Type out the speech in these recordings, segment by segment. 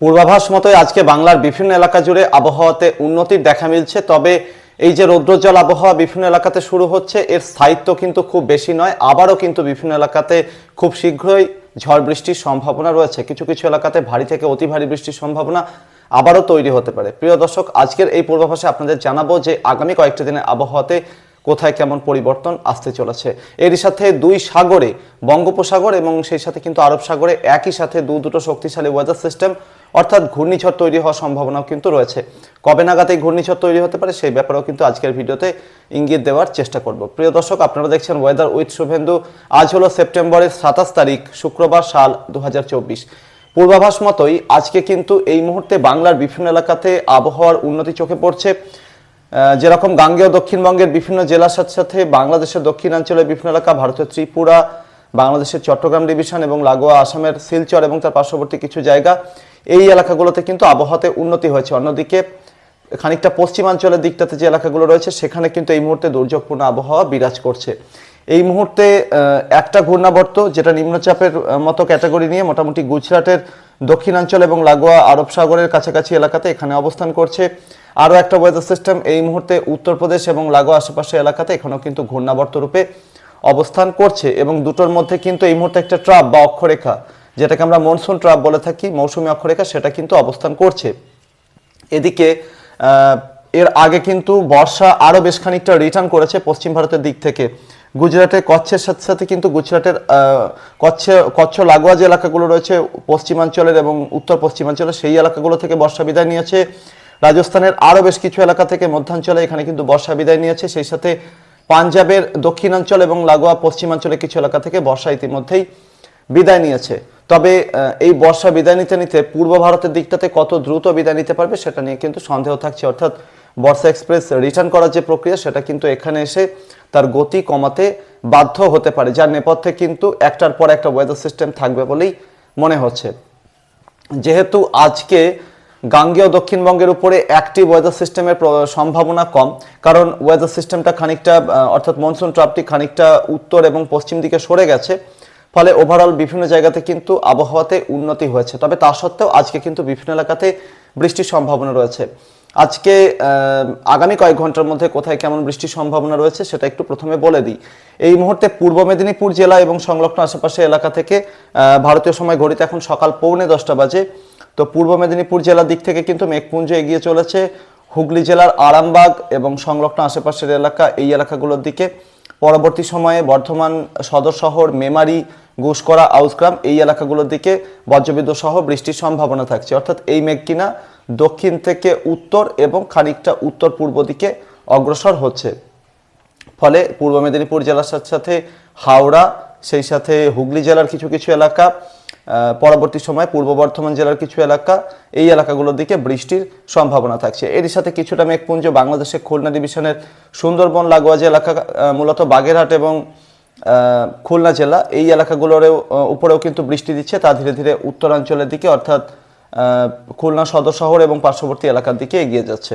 পূর্বাভাস মতোই আজকে বাংলার বিভিন্ন এলাকা জুড়ে আবহাওয়াতে উন্নতির দেখা মিলছে। তবে এই যে রৌদ্রজল আবহাওয়া বিভিন্ন এলাকাতে শুরু হচ্ছে, এর স্থায়িত্ব কিন্তু খুব বেশি নয়। আবারও কিন্তু বিভিন্ন এলাকাতে খুব শীঘ্রই ঝড় বৃষ্টির সম্ভাবনা রয়েছে। কিছু কিছু এলাকাতে ভারী থেকে অতি ভারী বৃষ্টির সম্ভাবনা আবারও তৈরি হতে পারে। প্রিয় দর্শক, আজকের এই পূর্বাভাসে আপনাদের জানাব যে আগামী কয়েকটি দিনের আবহাওয়াতে কোথায় কেমন পরিবর্তন আসতে চলেছে। এরই সাথে দুই সাগরে, বঙ্গোপসাগর এবং সেই সাথে কিন্তু আরব সাগরে একই সাথে দু দুটো শক্তিশালী ওয়েদার সিস্টেম অর্থাৎ ঘূর্ণিঝড় তৈরি হওয়ার সম্ভাবনাও কিন্তু রয়েছে। কবে নাগাদ এই ঘূর্ণিঝড় তৈরি হতে পারে সেই ব্যাপারেও কিন্তু আজকের ভিডিওতে ইঙ্গিত দেওয়ার চেষ্টা করব। প্রিয় দর্শক, আপনারা দেখছেন ওয়েদার উইথ শুভেন্দু। আজ হলো সেপ্টেম্বরের সাতাশ তারিখ, শুক্রবার সাল দু হাজার চব্বিশ। পূর্বাভাস মতোই আজকে কিন্তু এই মুহূর্তে বাংলার বিভিন্ন এলাকাতে আবহাওয়ার উন্নতি চোখে পড়ছে। যেরকম গাঙ্গেয় দক্ষিণবঙ্গের বিভিন্ন জেলার সাথে সাথে বাংলাদেশের দক্ষিণাঞ্চলের বিভিন্ন এলাকা, ভারতের ত্রিপুরা, বাংলাদেশের চট্টগ্রাম ডিভিশন এবং লাগোয়া আসামের শিলচর এবং তার পার্শ্ববর্তী কিছু জায়গা, এই এলাকাগুলোতে কিন্তু আবহাওয়াতে উন্নতি হয়েছে। অন্যদিকে খানিকটা পশ্চিমাঞ্চলের দিকটাতে যে এলাকাগুলো রয়েছে, সেখানে কিন্তু এই মুহূর্তে দুর্যোগপূর্ণ আবহাওয়া বিরাজ করছে। এই মুহূর্তে একটা ঘূর্ণাবর্ত, যেটা নিম্নচাপের মতো ক্যাটাগরি নিয়ে মোটামুটি গুজরাটের দক্ষিণাঞ্চল এবং লাগোয়া আরব সাগরের কাছাকাছি এলাকাতে এখানে অবস্থান করছে। আরও একটা ওয়েদার সিস্টেম এই মুহূর্তে উত্তরপ্রদেশ এবং লাগোয়া আশেপাশে এলাকাতে এখানেও কিন্তু ঘূর্ণাবর্ত রূপে অবস্থান করছে এবং দুটোর মধ্যে কিন্তু এই মুহূর্তে একটা ট্রাপ বা অক্ষরেখা, যেটাকে আমরা মনসুন ট্রাপ বলে থাকি, মৌসুমী অক্ষরেখা, সেটা কিন্তু অবস্থান করছে। এদিকে এর আগে কিন্তু বর্ষা আরও বেশ খানিকটা রিটার্ন করেছে পশ্চিম ভারতের দিক থেকে। গুজরাটের কচ্ছের সাথে সাথে কিন্তু গুজরাটের কচ্ছে, কচ্ছ লাগোয়া যে এলাকাগুলো রয়েছে পশ্চিমাঞ্চলের এবং উত্তর পশ্চিমাঞ্চলের, সেই এলাকাগুলো থেকে বর্ষা বিদায় নিয়েছে। রাজস্থানের আরও বেশ কিছু এলাকা থেকে মধ্যাঞ্চলে এখানে কিন্তু বর্ষা বিদায় নিয়েছে। সেই সাথে পাঞ্জাবের দক্ষিণাঞ্চল এবং লাগোয়া পশ্চিমাঞ্চলের কিছু এলাকা থেকে বর্ষা ইতিমধ্যেই বিদায় নিয়েছে। তবে এই বর্ষা বিদায় নিতে নিতে পূর্ব ভারতের দিকটাতে কত দ্রুত বিদায় নিতে পারবে সেটা নিয়ে কিন্তু সন্দেহ থাকছে। অর্থাৎ বর্ষা এক্সপ্রেস রিটার্ন করার যে প্রক্রিয়া সেটা কিন্তু এখানে এসে তার গতি কমাতে বাধ্য হতে পারে। যার নেপথ্যে কিন্তু একটার পর একটা ওয়েদার সিস্টেম থাকবে বলেই মনে হচ্ছে। যেহেতু আজকে গাঙ্গেয় দক্ষিণবঙ্গের উপরে অ্যাক্টিভ ওয়েদার সিস্টেমের সম্ভাবনা কম, কারণ ওয়েদার সিস্টেমটা খানিকটা অর্থাৎ মনসুন ট্রাপটি খানিকটা উত্তর এবং পশ্চিম দিকে সরে গেছে। ফলে ওভারঅল বিভিন্ন জায়গাতে কিন্তু আবহাওয়াতে উন্নতি হয়েছে। তবে তা সত্ত্বেও আজকে কিন্তু বিভিন্ন এলাকাতে বৃষ্টির সম্ভাবনা রয়েছে। আজকে আগামী কয়েক ঘণ্টার মধ্যে কোথায় কেমন বৃষ্টির সম্ভাবনা রয়েছে সেটা একটু প্রথমে বলে দিই। এই মুহূর্তে পূর্ব মেদিনীপুর জেলা এবং সংলগ্ন আশেপাশে এলাকা থেকে ভারতীয় সময় ঘড়িতে এখন সকাল পৌনে দশটা বাজে। তো পূর্ব মেদিনীপুর জেলার দিক থেকে কিন্তু মেঘপুঞ্জ এগিয়ে চলেছে। হুগলি জেলার আরামবাগ এবং সংলগ্ন আশেপাশের এলাকা, এই এলাকাগুলোর দিকে। পরবর্তী সময়ে বর্ধমান সদর শহর, মেমারি ঘুষকরা আউসগ্রাম এই এলাকাগুলোর দিকে বজ্রবিদ্যুৎ সহ বৃষ্টির সম্ভাবনা থাকছে। অর্থাৎ এই মেঘ কিনা দক্ষিণ থেকে উত্তর এবং খানিকটা উত্তর পূর্ব দিকে অগ্রসর হচ্ছে। ফলে পূর্ব মেদিনীপুর জেলার সাথে সাথে হাওড়া, সেই সাথে হুগলি জেলার কিছু কিছু এলাকা পরবর্তী সময় পূর্ব বর্ধমান জেলার কিছু এলাকা এই এলাকাগুলোর দিকে বৃষ্টির সম্ভাবনা থাকছে। এরই সাথে কিছুটা মেঘপুঞ্জ বাংলাদেশের খুলনা ডিভিশনের সুন্দরবন, লাগোয়া যে এলাকা মূলত বাগেরহাট এবং খুলনা জেলা, এই এলাকাগুলোরও উপরেও কিন্তু বৃষ্টি দিচ্ছে। তা ধীরে ধীরে উত্তরাঞ্চলের দিকে, অর্থাৎ খুলনা সদর শহর এবং পার্শ্ববর্তী এলাকার দিকে এগিয়ে যাচ্ছে।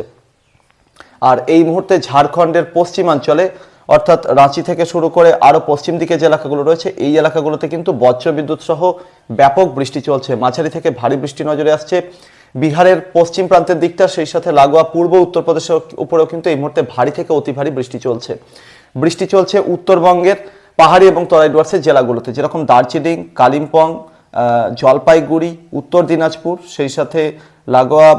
আর এই মুহূর্তে ঝাড়খণ্ডের পশ্চিমাঞ্চলে অর্থাৎ রাঁচি থেকে শুরু করে আরও পশ্চিম দিকে যে এলাকাগুলো রয়েছে, এই এলাকাগুলোতে কিন্তু বজ্রবিদ্যুৎ সহ ব্যাপক বৃষ্টি চলছে। মাঝারি থেকে ভারী বৃষ্টি নজরে আসছে। বিহারের পশ্চিম প্রান্তের দিকটা সেই সাথে লাগোয়া পূর্ব উত্তরপ্রদেশের উপরেও কিন্তু এই মুহূর্তে ভারী থেকে অতি ভারী বৃষ্টি চলছে। বৃষ্টি চলছে উত্তরবঙ্গের পাহাড়ি এবং তরাই ডুয়ার্সের জেলাগুলোতে, যেরকম দার্জিলিং, কালিম্পং জলপাইগুড়ি, উত্তর দিনাজপুর, সেই সাথে লাগোয়া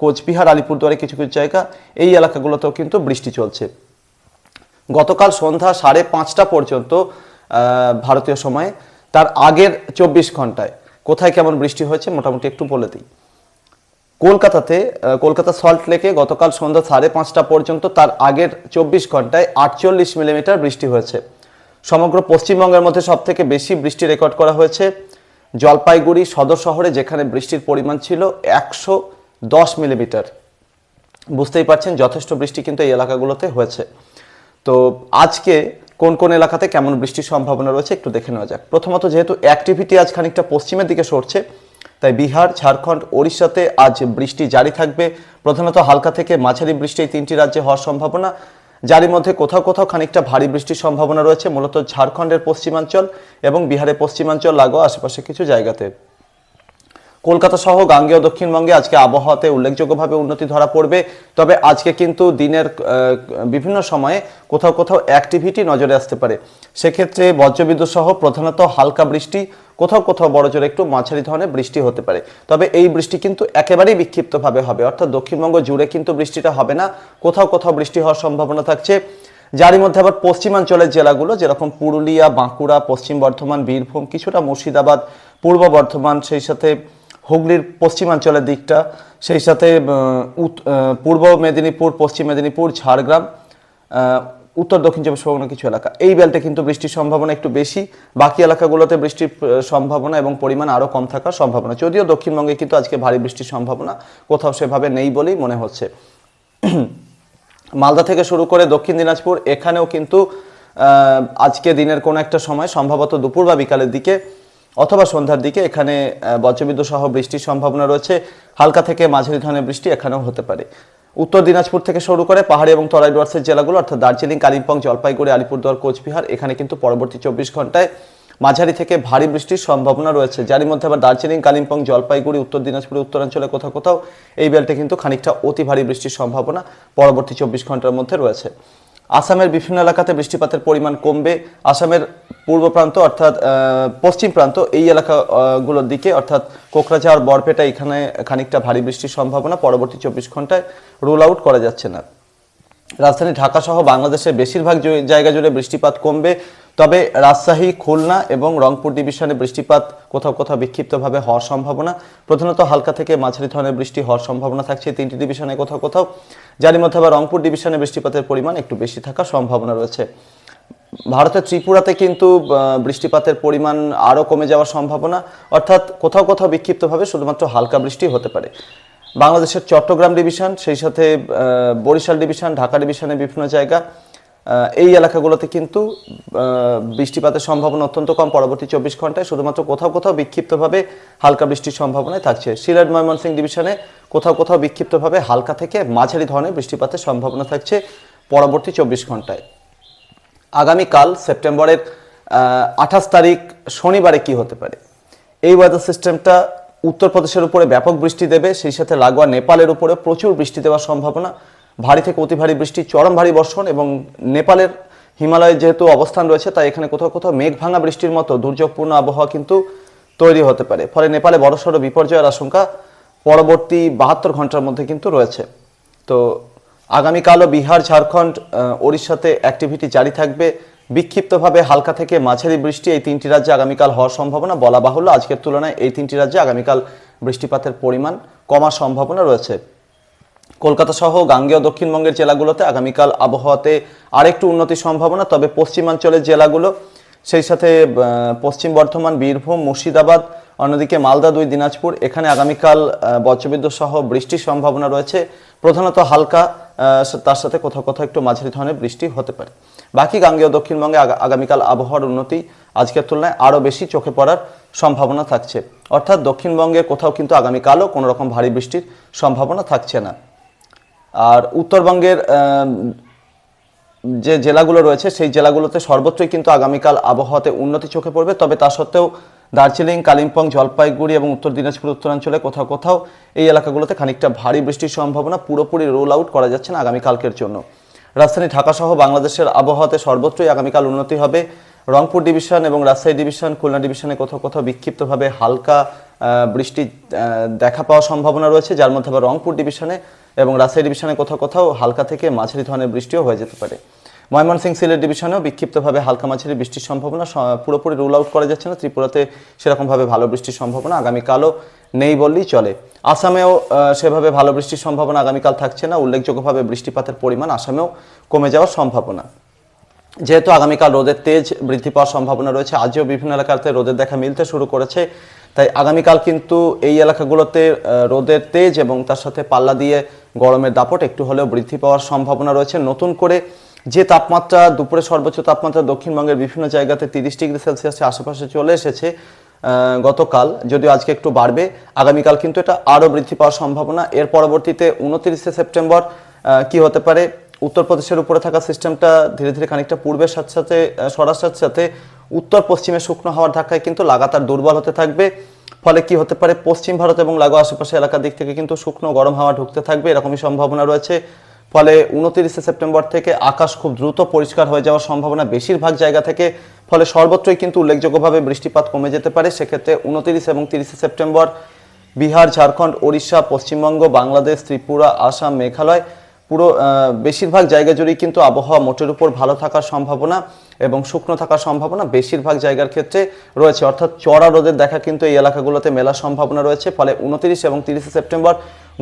কোচবিহার আলিপুরদুয়ারে কিছু কিছু জায়গা, এই এলাকাগুলোতেও কিন্তু বৃষ্টি চলছে। গতকাল সন্ধ্যা সাড়ে পাঁচটা পর্যন্ত ভারতীয় সময়ে, তার আগের চব্বিশ ঘন্টায়। কোথায় কেমন বৃষ্টি হয়েছে মোটামুটি একটু বলে দিই। কলকাতাতে কলকাতা সল্ট লেকে গতকাল সন্ধ্যা সাড়ে পাঁচটা পর্যন্ত তার আগের চব্বিশ ঘন্টায় আটচল্লিশ মিলিমিটার বৃষ্টি হয়েছে। সমগ্র পশ্চিমবঙ্গের মধ্যে সব থেকে বেশি বৃষ্টি রেকর্ড করা হয়েছে। জলপাইগুড়ি সদর শহরে যেখানে বৃষ্টির পরিমাণ ছিল একশো দশ মিলিমিটার। বুঝতেই পারছেন, যথেষ্ট বৃষ্টি কিন্তু এই এলাকাগুলোতে হয়েছে। তো আজকে কোন কোন এলাকাতে কেমন বৃষ্টির সম্ভাবনা রয়েছে একটু দেখে নেওয়া যাক। প্রথমত যেহেতু অ্যাক্টিভিটি আজ খানিকটা পশ্চিমের দিকে সরছে, তাই বিহার, ঝাড়খণ্ড, ওড়িশাতে আজ বৃষ্টি জারি থাকবে। প্রধানত হালকা থেকে মাঝারি বৃষ্টি এই তিনটি রাজ্যে হওয়ার সম্ভাবনা। যারই মধ্যে কোথাও কোথাও খানিকটা ভারী বৃষ্টির সম্ভাবনা রয়েছে, মূলত ঝাড়খণ্ডের পশ্চিমাঞ্চল এবং বিহারের পশ্চিমাঞ্চল লাগোয়া আশেপাশে কিছু জায়গাতে। কলকাতা সহ গাঙ্গেয় দক্ষিণবঙ্গে আজকে আবহাওয়াতে উল্লেখযোগ্যভাবে উন্নতি ধরা পড়বে। তবে আজকে কিন্তু দিনের বিভিন্ন সময়ে কোথাও কোথাও অ্যাক্টিভিটি নজরে আসতে পারে। সেক্ষেত্রে বজ্রবিদ্যুৎ সহ প্রধানত হালকা বৃষ্টি, কোথাও কোথাও বড় জোরে একটু মাঝারি ধরনের বৃষ্টি হতে পারে। তবে এই বৃষ্টি কিন্তু একেবারেই বিক্ষিপ্তভাবে হবে। অর্থাৎ দক্ষিণবঙ্গ জুড়ে কিন্তু বৃষ্টিটা হবে না। কোথাও কোথাও বৃষ্টি হওয়ার সম্ভাবনা থাকছে। যারই মধ্যে আবার পশ্চিমাঞ্চলের জেলাগুলো, যেরকম পুরুলিয়া, বাঁকুড়া, পশ্চিম বর্ধমান, বীরভূম, কিছুটা মুর্শিদাবাদ, পূর্ব বর্ধমান, সেই সাথে হুগলির পশ্চিমাঞ্চলের দিকটা, সেই সাথে পূর্ব মেদিনীপুর, পশ্চিম মেদিনীপুর, ঝাড়গ্রাম উত্তর দক্ষিণ চব্বিশ পরগনা কিছু এলাকা। এই বেল্টে কিন্তু বৃষ্টির সম্ভাবনা একটু বেশি। বাকি এলাকাগুলোতে বৃষ্টির সম্ভাবনা এবং পরিমাণ আরও কম থাকার সম্ভাবনা। যদিও দক্ষিণবঙ্গে কিন্তু আজকে ভারী বৃষ্টির সম্ভাবনা কোথাও সেভাবে নেই বলেই মনে হচ্ছে। মালদা থেকে শুরু করে দক্ষিণ দিনাজপুর, এখানেও কিন্তু আজকে দিনের কোনো একটা সময়, সম্ভবত দুপুর বা বিকালের দিকে অথবা সন্ধ্যার দিকে এখানে বজ্রবিদ্যুৎ সহ বৃষ্টির সম্ভাবনা রয়েছে। হালকা থেকে মাঝারি ধরনের বৃষ্টি এখানেও হতে পারে। উত্তর দিনাজপুর থেকে শুরু করে পাহাড়ি এবং তরাই ডুয়ার্সের জেলাগুলো, অর্থাৎ দার্জিলিং, কালিম্পং, জলপাইগুড়ি, আলিপুরদুয়ার, কোচবিহার, এখানে কিন্তু পরবর্তী চব্বিশ ঘন্টায় মাঝারি থেকে ভারী বৃষ্টির সম্ভাবনা রয়েছে। যারই মধ্যে আবার দার্জিলিং, কালিম্পং, জলপাইগুড়ি, উত্তর দিনাজপুরের উত্তরাঞ্চলে কোথাও কোথাও এই বেলটে কিন্তু খানিকটা অতি ভারী বৃষ্টির সম্ভাবনা পরবর্তী চব্বিশ ঘণ্টার মধ্যে রয়েছে। আসামের বিভিন্ন এলাকাতে বৃষ্টিপাতের পরিমাণ কমবে। আসামের পূর্ব প্রান্ত অর্থাৎ পশ্চিম প্রান্ত, এই এলাকাগুলোর দিকে, অর্থাৎ কোকরাঝাড় বরপেটা, এখানে খানিকটা ভারী বৃষ্টির সম্ভাবনা। পরবর্তী চব্বিশ ঘন্টায় রুল আউট করা যাচ্ছে না। রাজধানী ঢাকা সহ বাংলাদেশের বেশিরভাগ জায়গা জুড়ে বৃষ্টিপাত কমবে। তবে রাজশাহী, খুলনা এবং রংপুর ডিভিশনে বৃষ্টিপাত কোথাও কোথাও বিক্ষিপ্তভাবে হওয়ার সম্ভাবনা। প্রধানত হালকা থেকে মাঝারি ধরনের বৃষ্টি হওয়ার সম্ভাবনা থাকছে তিনটি ডিভিশনে কোথাও কোথাও। যারই মধ্যে আবার রংপুর ডিভিশনে বৃষ্টিপাতের পরিমাণ একটু বেশি থাকার সম্ভাবনা রয়েছে। ভারতের ত্রিপুরাতে কিন্তু বৃষ্টিপাতের পরিমাণ আরও কমে যাওয়ার সম্ভাবনা। অর্থাৎ কোথাও কোথাও বিক্ষিপ্তভাবে শুধুমাত্র হালকা বৃষ্টি হতে পারে। বাংলাদেশের চট্টগ্রাম ডিভিশন, সেই সাথে বরিশাল ডিভিশন, ঢাকা ডিভিশনের বিভিন্ন জায়গা। এই এলাকাগুলোতে কিন্তু বৃষ্টিপাতের সম্ভাবনা অত্যন্ত কম। পরবর্তী চব্বিশ ঘন্টায় শুধুমাত্র কোথাও কোথাও বিক্ষিপ্তভাবে হালকা বৃষ্টির সম্ভাবনায় থাকছে। সিলেট, ময়মনসিংহ ডিভিশনে কোথাও কোথাও বিক্ষিপ্তভাবে হালকা থেকে মাঝারি ধরনের বৃষ্টিপাতের সম্ভাবনা থাকছে পরবর্তী চব্বিশ ঘন্টায়। আগামীকাল সেপ্টেম্বরের আঠাশ তারিখ শনিবারে কি হতে পারে? এই ওয়েদার সিস্টেমটা উত্তরপ্রদেশের উপরে ব্যাপক বৃষ্টি দেবে, সেই সাথে লাগোয়া নেপালের উপরে প্রচুর বৃষ্টি দেওয়ার সম্ভাবনা ভারী থেকে অতি ভারী বৃষ্টি, চরম ভারী বর্ষণ এবং নেপালের হিমালয়ে যেহেতু অবস্থান রয়েছে, তাই এখানে কোথাও কোথাও মেঘ ভাঙা বৃষ্টির মতো দুর্যোগপূর্ণ আবহাওয়া কিন্তু তৈরি হতে পারে। ফলে নেপালে বড়সড় বিপর্যয়ের আশঙ্কা পরবর্তী বাহাত্তর ঘণ্টার মধ্যে কিন্তু রয়েছে। তো আগামীকালও বিহার, ঝাড়খণ্ড ওড়িশাতে অ্যাক্টিভিটি জারি থাকবে। বিক্ষিপ্তভাবে হালকা থেকে মাঝারি বৃষ্টি এই তিনটি রাজ্যে আগামীকাল হওয়ার সম্ভাবনা বলা বাহুল্য। আজকের তুলনায় এই তিনটি রাজ্যে আগামীকাল বৃষ্টিপাতের পরিমাণ কমার সম্ভাবনা রয়েছে। কলকাতা সহ গাঙ্গেয় দক্ষিণবঙ্গের জেলাগুলোতে আগামীকাল আবহাওয়াতে আরেকটু উন্নতির সম্ভাবনা, তবে পশ্চিমাঞ্চলের জেলাগুলো, সেই সাথে পশ্চিম বর্ধমান, বীরভূম, মুর্শিদাবাদ, অন্যদিকে মালদা দুই, দিনাজপুর, এখানে আগামীকাল বজ্রবিদ্যুৎ সহ বৃষ্টির সম্ভাবনা রয়েছে। প্রধানত হালকা তার সাথে কোথাও কোথাও একটু মাঝারি ধরনের বৃষ্টি হতে পারে। বাকি গাঙ্গেয় দক্ষিণবঙ্গে আগামীকাল আবহাওয়ার উন্নতি আজকের তুলনায় আরও বেশি চোখে পড়ার সম্ভাবনা থাকছে। অর্থাৎ দক্ষিণবঙ্গে কোথাও কিন্তু আগামীকালও কোনো রকম ভারী বৃষ্টির সম্ভাবনা থাকছে না। আর উত্তরবঙ্গের যে জেলাগুলো রয়েছে, সেই জেলাগুলোতে সর্বত্রই কিন্তু আগামীকাল আবহাওয়াতে উন্নতি চোখে পড়বে। তবে তা সত্ত্বেও দার্জিলিং, কালিম্পং, জলপাইগুড়ি এবং উত্তর দিনাজপুর, উত্তরাঞ্চলে কোথাও কোথাও এই এলাকাগুলোতে খানিকটা ভারী বৃষ্টির সম্ভাবনা পুরোপুরি রোল আউট করা যাচ্ছে না আগামীকালকের জন্য। রাজধানী ঢাকা সহ বাংলাদেশের আবহাওয়াতে সর্বত্রই আগামীকাল উন্নতি হবে। রংপুর ডিভিশন এবং রাজশাহী ডিভিশন, খুলনা ডিভিশনে কোথাও কোথাও বিক্ষিপ্তভাবে হালকা বৃষ্টি দেখা পাওয়ার সম্ভাবনা রয়েছে, যার মধ্যে আবার রংপুর ডিভিশনে এবং রাজশাহী ডিভিশনে কোথাও কোথাও হালকা থেকে মাঝারি ধরনের বৃষ্টিও হয়ে যেতে পারে। ময়মনসিংহ সিলেট ডিভিশনেও বিক্ষিপ্তভাবে হালকা মাঝারি বৃষ্টির সম্ভাবনা পুরোপুরি রুল আউট করা যাচ্ছে না, ত্রিপুরাতে সেরকমভাবে ভালো বৃষ্টির সম্ভাবনা আগামীকালও নেই বললেই চলে। আসামেও সেভাবে ভালো বৃষ্টির সম্ভাবনা আগামীকাল থাকছে না, উল্লেখযোগ্যভাবে বৃষ্টিপাতের পরিমাণ আসামেও কমে যাওয়ার সম্ভাবনা। যেহেতু আগামীকাল রোদের তেজ বৃদ্ধি পাওয়ার সম্ভাবনা রয়েছে, আজও বিভিন্ন এলাকাতে রোদের দেখা মিলতে শুরু করেছে তাই আগামীকাল কিন্তু এই এলাকাগুলোতে রোদের তেজ এবং তার সাথে পাল্লা দিয়ে গরমের দাপট একটু হলেও বৃদ্ধি পাওয়ার সম্ভাবনা রয়েছে। নতুন করে যে তাপমাত্রা, দুপুরে সর্বোচ্চ তাপমাত্রা দক্ষিণবঙ্গের বিভিন্ন জায়গাতে তিরিশ ডিগ্রি সেলসিয়াসের আশেপাশে চলে এসেছে গতকাল। যদিও আজকে একটু বাড়বে, আগামীকাল কিন্তু এটা আরও বৃদ্ধি পাওয়ার সম্ভাবনা। এর পরবর্তীতে উনত্রিশে সেপ্টেম্বর কি হতে পারে? উত্তরপ্রদেশের উপরে থাকা সিস্টেমটা ধীরে ধীরে খানিকটা পূর্বের সাথে সাথে সরার সাথে সাথে উত্তর পশ্চিমে শুকনো হওয়ার ধাক্কায় কিন্তু লাগাতার দুর্বল হতে থাকবে। ফলে কি হতে পারে? পশ্চিম ভারত এবং লাগোয়া আশেপাশে এলাকার দিক থেকে কিন্তু শুকনো গরম হাওয়া ঢুকতে থাকবে, এরকমই সম্ভাবনা রয়েছে। ফলে উনতিরিশে সেপ্টেম্বর থেকে আকাশ খুব দ্রুত পরিষ্কার হয়ে যাওয়ার সম্ভাবনা বেশিরভাগ জায়গা থেকে। ফলে সর্বত্রই কিন্তু উল্লেখযোগ্যভাবে বৃষ্টিপাত কমে যেতে পারে। সেক্ষেত্রে উনতিরিশ এবং তিরিশে সেপ্টেম্বর বিহার, ঝাড়খণ্ড, ওড়িশা, পশ্চিমবঙ্গ, বাংলাদেশ, ত্রিপুরা, আসাম, মেঘালয় পুরো বেশিরভাগ জায়গা জুড়েই কিন্তু আবহাওয়া মোটের উপর ভালো থাকার সম্ভাবনা এবং শুকনো থাকার সম্ভাবনা বেশিরভাগ জায়গার ক্ষেত্রে রয়েছে। অর্থাৎ চড়া রোদের দেখা কিন্তু এই এলাকাগুলোতে মেলার সম্ভাবনা রয়েছে। ফলে উনতিরিশ এবং তিরিশে সেপ্টেম্বর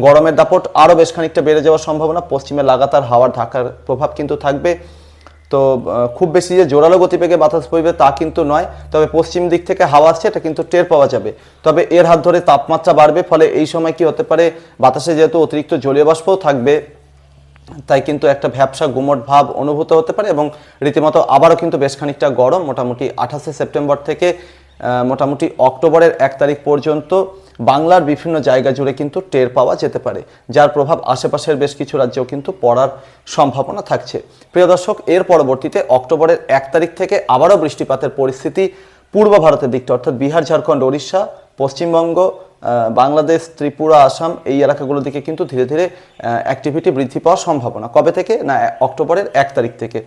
গরমের দাপট আরও বেশ খানিকটা বেড়ে যাওয়ার সম্ভাবনা। পশ্চিমে লাগাতার হাওয়ার ঢাকার প্রভাব কিন্তু থাকবে। তো খুব বেশি যে জোরালো গতিবেগে বাতাস বইবে তা কিন্তু নয়। তবে পশ্চিম দিক থেকে হাওয়া আসছে, এটা কিন্তু টের পাওয়া যাবে। তবে এর হাত ধরে তাপমাত্রা বাড়বে। ফলে এই সময় কি হতে পারে? বাতাসে যেহেতু অতিরিক্ত জলীয় বাষ্পও থাকবে তাই কিন্তু একটা ভ্যাবসা গুমট ভাব অনুভূত হতে পারে এবং রীতিমতো আবারও কিন্তু বেশ খানিকটা গরম মোটামুটি আঠাশে সেপ্টেম্বর থেকে মোটামুটি অক্টোবরের এক তারিখ পর্যন্ত বাংলার বিভিন্ন জায়গা জুড়ে কিন্তু টের পাওয়া যেতে পারে, যার প্রভাব আশেপাশের বেশ কিছু রাজ্যেও কিন্তু পড়ার সম্ভাবনা থাকছে। প্রিয় দর্শক, এর পরবর্তীতে অক্টোবরের এক তারিখ থেকে আবারও বৃষ্টিপাতের পরিস্থিতি পূর্ব ভারতের দিকটা, অর্থাৎ বিহার, ঝাড়খণ্ড, ওড়িশা পশ্চিমবঙ্গ বাংলাদেশ, ত্রিপুরা, আসাম এই এলাকাগুলো দিকে কিন্তু ধীরে ধীরে অ্যাক্টিভিটি বৃদ্ধি পাওয়ার সম্ভাবনা। কবে থেকে? না অক্টোবরের এক তারিখ থেকে।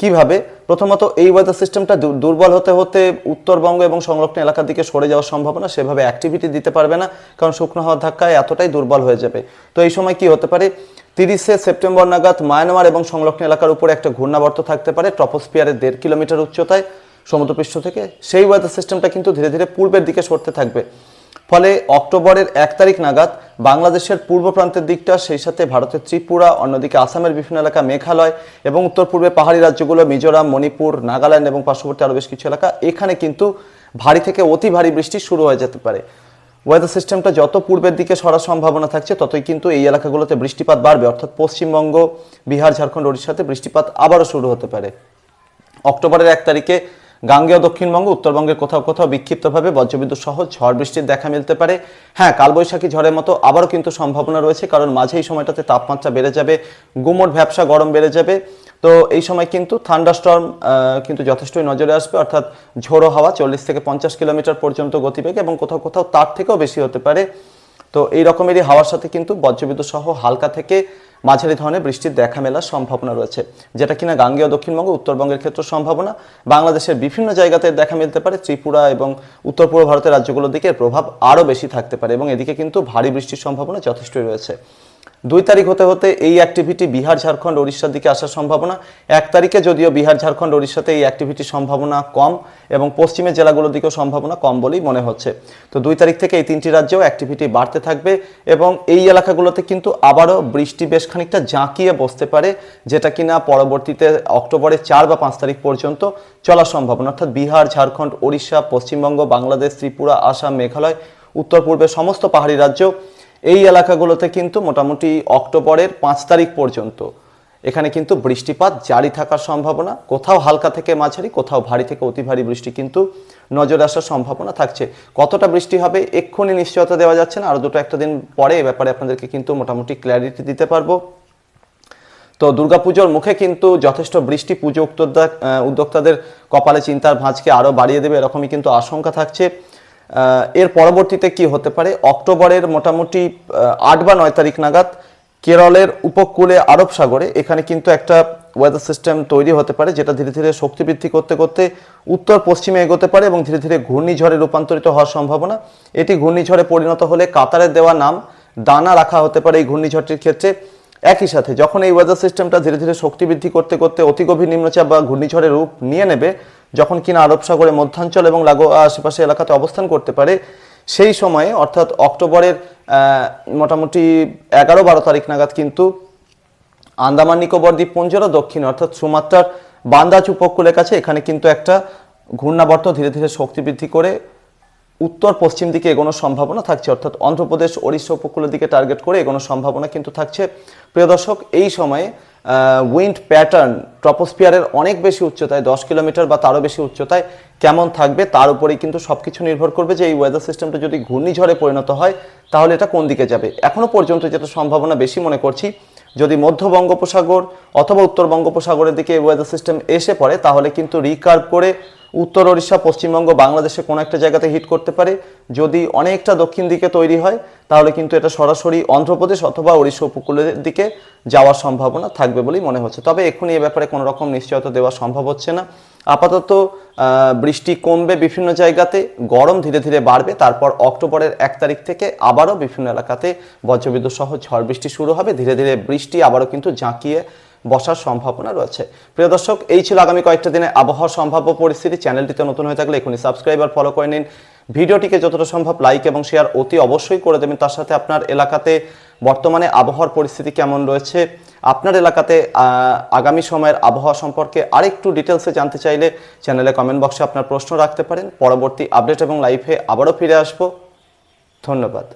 কীভাবে? প্রথমত এই ওয়েদার সিস্টেমটা দুর্বল হতে হতে উত্তরবঙ্গ এবং সংলগ্ন এলাকার দিকে সরে যাওয়ার সম্ভাবনা সেভাবে অ্যাক্টিভিটি দিতে পারবে না, কারণ শুকনো হওয়ার ধাক্কায় এতটাই দুর্বল হয়ে যাবে। তো এই সময় কি হতে পারে? তিরিশে সেপ্টেম্বর নাগাদ মায়ানমার এবং সংলগ্ন এলাকার উপরে একটা ঘূর্ণাবর্ত থাকতে পারে, ট্রপোস্ফিয়ারের দেড় কিলোমিটার উচ্চতায়। সমুদ্রপৃষ্ঠ থেকে, সেই ওয়েদার সিস্টেমটা কিন্তু ধীরে ধীরে পূর্বের দিকে সরতে থাকবে। ফলে অক্টোবরের এক তারিখ নাগাদ বাংলাদেশের পূর্ব প্রান্তের দিকটা, সেই সাথে ভারতের ত্রিপুরা, অন্যদিকে আসামের বিভিন্ন এলাকা মেঘালয় এবং উত্তর পূর্বে পাহাড়ি রাজ্যগুলো মিজোরাম, মণিপুর, নাগাল্যান্ড এবং পার্শ্ববর্তী আরও বেশ কিছু এলাকা, এখানে কিন্তু ভারী থেকে অতি ভারী বৃষ্টি শুরু হয়ে যেতে পারে। ওয়েদার সিস্টেমটা যত পূর্বের দিকে সরার সম্ভাবনা থাকছে, ততই কিন্তু এই এলাকাগুলোতে বৃষ্টিপাত বাড়বে। অর্থাৎ পশ্চিমবঙ্গ, বিহার, ঝাড়খণ্ড, ওড়িশাতে বৃষ্টিপাত আবারও শুরু হতে পারে। অক্টোবরের এক তারিখে গাঙ্গেয় দক্ষিণবঙ্গ, উত্তরবঙ্গের কোথাও কোথাও বিক্ষিপ্তভাবে বজ্রবিদ্যুৎ সহ ঝড় বৃষ্টির দেখা মিলতে পারে। হ্যাঁ কালবৈশাখী ঝড়ের মতো আবারও কিন্তু সম্ভাবনা রয়েছে, কারণ মাঝে এই সময়টাতে তাপমাত্রা বেড়ে যাবে, গুমোট ভ্যাবসা গরম বেড়ে যাবে। তো এই সময় কিন্তু থান্ডারস্টর্ম কিন্তু যথেষ্টই নজরে আসবে, অর্থাৎ ঝোড়ো হাওয়া চল্লিশ থেকে পঞ্চাশ কিলোমিটার পর্যন্ত গতিবেগ এবং কোথাও কোথাও তার থেকেও বেশি হতে পারে। তো এই রকমেরই হাওয়ার সাথে কিন্তু বজ্রবিদ্যুৎ সহ হালকা থেকে মাঝারি ধরনের বৃষ্টির দেখা মেলার সম্ভাবনা রয়েছে, যেটা কিনা গাঙ্গেয় দক্ষিণবঙ্গ উত্তরবঙ্গের ক্ষেত্রে সম্ভাবনা। বাংলাদেশের বিভিন্ন জায়গাতে দেখা মিলতে পারে ত্রিপুরা এবং উত্তর পূর্ব ভারতের রাজ্যগুলোর দিকে প্রভাব আরও বেশি থাকতে পারে এবং এদিকে কিন্তু ভারী বৃষ্টির সম্ভাবনা যথেষ্টই রয়েছে। দুই তারিখ হতে হতে এই অ্যাক্টিভিটি বিহার, ঝাড়খণ্ড, ওড়িশার দিকে আসার সম্ভাবনা। এক তারিখে যদিও বিহার, ঝাড়খণ্ড, ওড়িশাতে এই অ্যাক্টিভিটির সম্ভাবনা কম এবং পশ্চিমের জেলাগুলোর দিকেও সম্ভাবনা কম বলেই মনে হচ্ছে। তো দুই তারিখ থেকে এই তিনটি রাজ্যেও অ্যাক্টিভিটি বাড়তে থাকবে এবং এই এলাকাগুলোতে কিন্তু আবারও বৃষ্টি বেশ খানিকটা জাঁকিয়ে বসতে পারে, যেটা কিনা পরবর্তীতে অক্টোবরের চার বা পাঁচ তারিখ পর্যন্ত চলার সম্ভাবনা। অর্থাৎ বিহার, ঝাড়খণ্ড, ওড়িশা, পশ্চিমবঙ্গ, বাংলাদেশ, ত্রিপুরা, আসাম, মেঘালয় উত্তর পূর্বের সমস্ত পাহাড়ি রাজ্য এই এলাকাগুলোতে কিন্তু মোটামুটি অক্টোবরের পাঁচ তারিখ পর্যন্ত। এখানে কিন্তু বৃষ্টিপাত জারি থাকার সম্ভাবনা, কোথাও হালকা থেকে মাঝারি, কোথাও ভারী থেকে অতি ভারী বৃষ্টি কিন্তু নজরে আসার সম্ভাবনা থাকছে। কতটা বৃষ্টি হবে এক্ষুনি নিশ্চয়তা দেওয়া যাচ্ছে না আরও দুটো একটা দিন পরে এ ব্যাপারে আপনাদেরকে কিন্তু মোটামুটি ক্ল্যারিটি দিতে পারব। তো দুর্গাপুজোর মুখে কিন্তু যথেষ্ট বৃষ্টি পুজো উদ্যোক্তাদের কপালে চিন্তার ভাঁজকে আরও বাড়িয়ে দেবে, এরকমই কিন্তু আশঙ্কা থাকছে। এর পরবর্তীতে কি হতে পারে? অক্টোবরের মোটামুটি আট বা নয় তারিখ নাগাদ কেরলের উপকূলে আরব সাগরে এখানে কিন্তু একটা ওয়েদার সিস্টেম তৈরি হতে পারে, যেটা ধীরে ধীরে শক্তি বৃদ্ধি করতে করতে উত্তর পশ্চিমে এগোতে পারে এবং ধীরে ধীরে ঘূর্ণিঝড়ে রূপান্তরিত হওয়ার সম্ভাবনা। এটি ঘূর্ণিঝড়ে পরিণত হলে কাতারের দেওয়া নাম দানা রাখা হতে পারে এই ঘূর্ণিঝড়টির ক্ষেত্রে। একই সাথে, যখন এই ওয়েদার সিস্টেমটা ধীরে ধীরে শক্তি বৃদ্ধি করতে করতে অতি গভীর নিম্নচাপ বা ঘূর্ণিঝড়ের রূপ নিয়ে নেবে যখন কিনা আরব সাগরে মধ্যাঞ্চল এবং লাগোয়া আশেপাশে এলাকাতে অবস্থান করতে পারে, সেই সময়ে, অর্থাৎ অক্টোবরের মোটামুটি এগারো বারো তারিখ নাগাদ কিন্তু আন্দামান নিকোবর দ্বীপপুঞ্জেরও দক্ষিণে, অর্থাৎ সুমাত্রার বান্দাজ উপকূলের কাছে, এখানে কিন্তু একটা ঘূর্ণাবর্ত ধীরে ধীরে শক্তি বৃদ্ধি করে উত্তর পশ্চিম দিকে এগোনোর সম্ভাবনা থাকছে, অর্থাৎ অন্ধ্রপ্রদেশ, ওড়িশা উপকূলের দিকে টার্গেট করে এগোনোর সম্ভাবনা কিন্তু থাকছে। প্রিয় দর্শক, এই সময়ে উইন্ড প্যাটার্ন ট্রপোস্ফিয়ারের অনেক বেশি উচ্চতায়, দশ কিলোমিটার বা তারও বেশি উচ্চতায় কেমন থাকবে তার উপরেই কিন্তু সব কিছু নির্ভর করবে যে এই ওয়েদার সিস্টেমটা যদি ঘূর্ণিঝড়ে পরিণত হয়, তাহলে এটা কোন দিকে যাবে? এখনও পর্যন্ত যেটা সম্ভাবনা বেশি মনে করছি, যদি মধ্য বঙ্গোপসাগর অথবা উত্তর বঙ্গোপসাগরের দিকে এই ওয়েদার সিস্টেম এসে পড়ে, তাহলে কিন্তু রিকার্ভ করে উত্তর ওড়িশা, পশ্চিমবঙ্গ, বাংলাদেশে কোনো একটা জায়গাতে হিট করতে পারে। যদি অনেকটা দক্ষিণ দিকে তৈরি হয়, তাহলে কিন্তু এটা সরাসরি অন্ধ্রপ্রদেশ অথবা ওড়িশা উপকূলের দিকে যাওয়ার সম্ভাবনা থাকবে বলেই মনে হচ্ছে। তবে এখনই এ ব্যাপারে কোনো রকম নিশ্চয়তা দেওয়া সম্ভব হচ্ছে না। আপাতত বৃষ্টি কমবে বিভিন্ন জায়গাতে, গরম ধীরে ধীরে বাড়বে। তারপর অক্টোবরের এক তারিখ থেকে আবারও বিভিন্ন এলাকাতে বজ্রবিদ্যুৎ সহ ঝড় বৃষ্টি শুরু হবে। ধীরে ধীরে বৃষ্টি আবারও কিন্তু জাঁকিয়ে বসার সম্ভাবনা রয়েছে। প্রিয় দর্শক, এই ছিল আগামী কয়েকটা দিনে আবহাওয়ার সম্ভাব্য পরিস্থিতি। চ্যানেলটিতে নতুন হয়ে থাকলে এখনই সাবস্ক্রাইব আর ফলো করে নিন। ভিডিওটিকে যতটা সম্ভব লাইক এবং শেয়ার অতি অবশ্যই করে দেবেন। তার সাথে আপনার এলাকাতে বর্তমানে আবহাওয়ার পরিস্থিতি কেমন রয়েছে, আপনার এলাকাতে আগামী সময়ের আবহাওয়া সম্পর্কে আরেকটু ডিটেলসে জানতে চাইলে চ্যানেলে কমেন্ট বক্সে আপনার প্রশ্ন রাখতে পারেন। পরবর্তী আপডেট এবং লাইভে আবারও ফিরে আসব। ধন্যবাদ।